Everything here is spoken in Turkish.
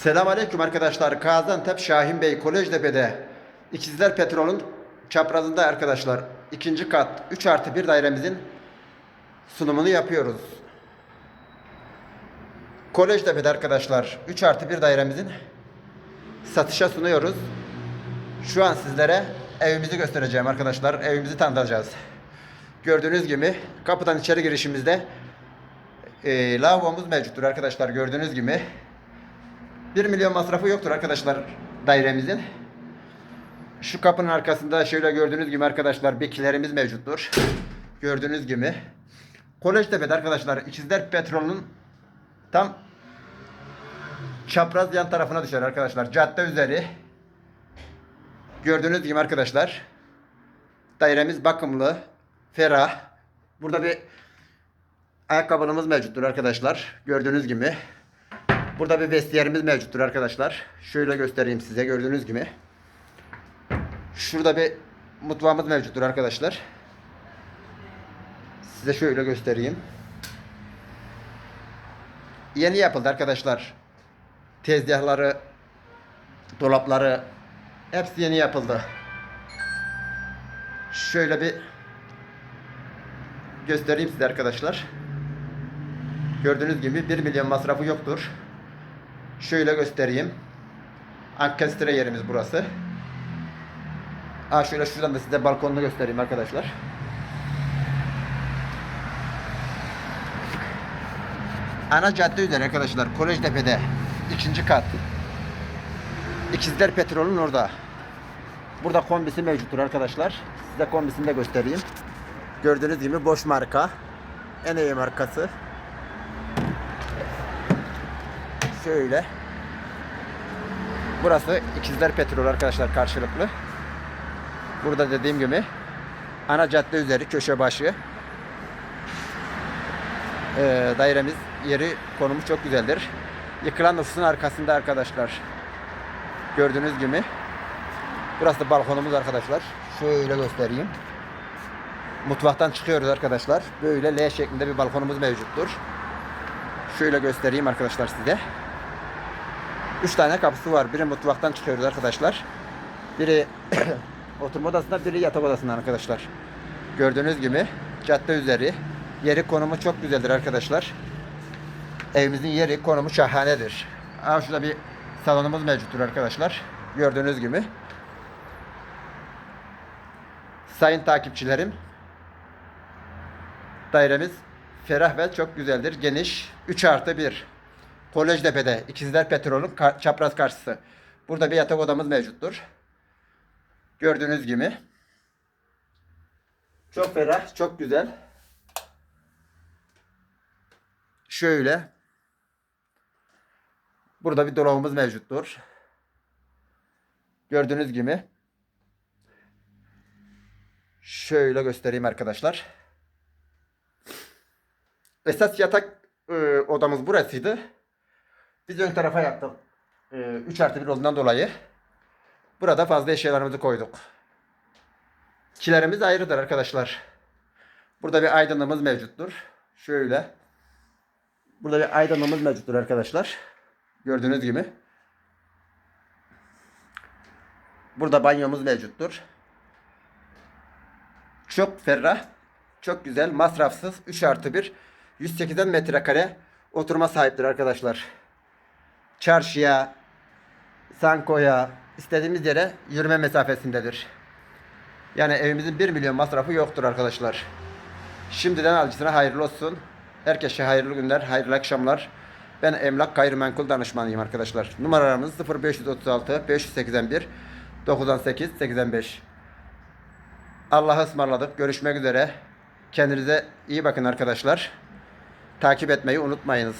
Selam aleyküm arkadaşlar. Gaziantep Şahin Bey Kolejtepe'de İkizler Petrol'ün çaprazında arkadaşlar. ikinci kat 3 artı 1 dairemizin sunumunu yapıyoruz. Kolejtepe'de arkadaşlar 3 artı 1 dairemizin satışa sunuyoruz. Şu an sizlere evimizi göstereceğim arkadaşlar. Evimizi tanıtacağız. Gördüğünüz gibi kapıdan içeri girişimizde e, lavabomuz mevcuttur arkadaşlar. Gördüğünüz gibi 1 milyon masrafı yoktur arkadaşlar dairemizin. Şu kapının arkasında şöyle gördüğünüz gibi arkadaşlar bekilerimiz mevcuttur. Gördüğünüz gibi. Kolejtepe'de arkadaşlar İkizler Petrol'ün tam çapraz yan tarafına düşer arkadaşlar. Cadde üzeri. Gördüğünüz gibi arkadaşlar. Dairemiz bakımlı, ferah. Burada bir ayakkabılığımız mevcuttur arkadaşlar. Gördüğünüz gibi. Burada bir vestiyerimiz mevcuttur arkadaşlar. Şöyle göstereyim size gördüğünüz gibi. Şurada bir mutfağımız mevcuttur arkadaşlar. Size şöyle göstereyim. Yeni yapıldı arkadaşlar. Tezgahları, dolapları hepsi yeni yapıldı. Şöyle bir göstereyim size arkadaşlar. Gördüğünüz gibi 1 milyon masrafı yoktur. Şöyle göstereyim. Ankestre yerimiz burası. Aa şöyle şuradan da size balkonunu göstereyim arkadaşlar. Ana cadde üzeri arkadaşlar. Kolejtepe'de. ikinci kat. İkizler Petrol'ün orada. Burada kombisi mevcuttur arkadaşlar. Size kombisini de göstereyim. Gördüğünüz gibi boş marka. En iyi markası. Şöyle. Burası İkizler Petrol arkadaşlar karşılıklı. Burada dediğim gibi ana cadde üzeri köşe başı. Ee, dairemiz yeri konumu çok güzeldir. Yıkılan nüfusun arkasında arkadaşlar. Gördüğünüz gibi. Burası da balkonumuz arkadaşlar. Şöyle göstereyim. Mutfaktan çıkıyoruz arkadaşlar. Böyle L şeklinde bir balkonumuz mevcuttur. Şöyle göstereyim arkadaşlar size. 3 tane kapısı var. Biri mutfaktan çıkıyoruz arkadaşlar. Biri oturma odasında, biri yatak odasından arkadaşlar. Gördüğünüz gibi cadde üzeri. Yeri konumu çok güzeldir arkadaşlar. Evimizin yeri konumu şahanedir. Aa, şurada bir salonumuz mevcuttur arkadaşlar. Gördüğünüz gibi. Sayın takipçilerim. Dairemiz ferah ve çok güzeldir. Geniş. 3 artı 1. Kolejtepe'de İkizler Petrol'ün çapraz karşısı. Burada bir yatak odamız mevcuttur. Gördüğünüz gibi. Çok ferah, çok güzel. Şöyle. Burada bir dolabımız mevcuttur. Gördüğünüz gibi. Şöyle göstereyim arkadaşlar. Esas yatak e, odamız burasıydı. Biz ön tarafa yaptık. 3 artı 1 olduğundan dolayı. Burada fazla eşyalarımızı koyduk. Kilerimiz ayrıdır arkadaşlar. Burada bir aydınlığımız mevcuttur. Şöyle. Burada bir aydınlığımız mevcuttur arkadaşlar. Gördüğünüz gibi. Burada banyomuz mevcuttur. Çok ferah, çok güzel, masrafsız 3 artı 1 108'den metrekare oturma sahiptir arkadaşlar. Çarşıya, Sanko'ya, istediğimiz yere yürüme mesafesindedir. Yani evimizin 1 milyon masrafı yoktur arkadaşlar. Şimdiden alıcısına hayırlı olsun. Herkese hayırlı günler, hayırlı akşamlar. Ben emlak gayrimenkul danışmanıyım arkadaşlar. Numaralarımız 0536 581 98 85. Allah'a ısmarladık. Görüşmek üzere. Kendinize iyi bakın arkadaşlar. Takip etmeyi unutmayınız.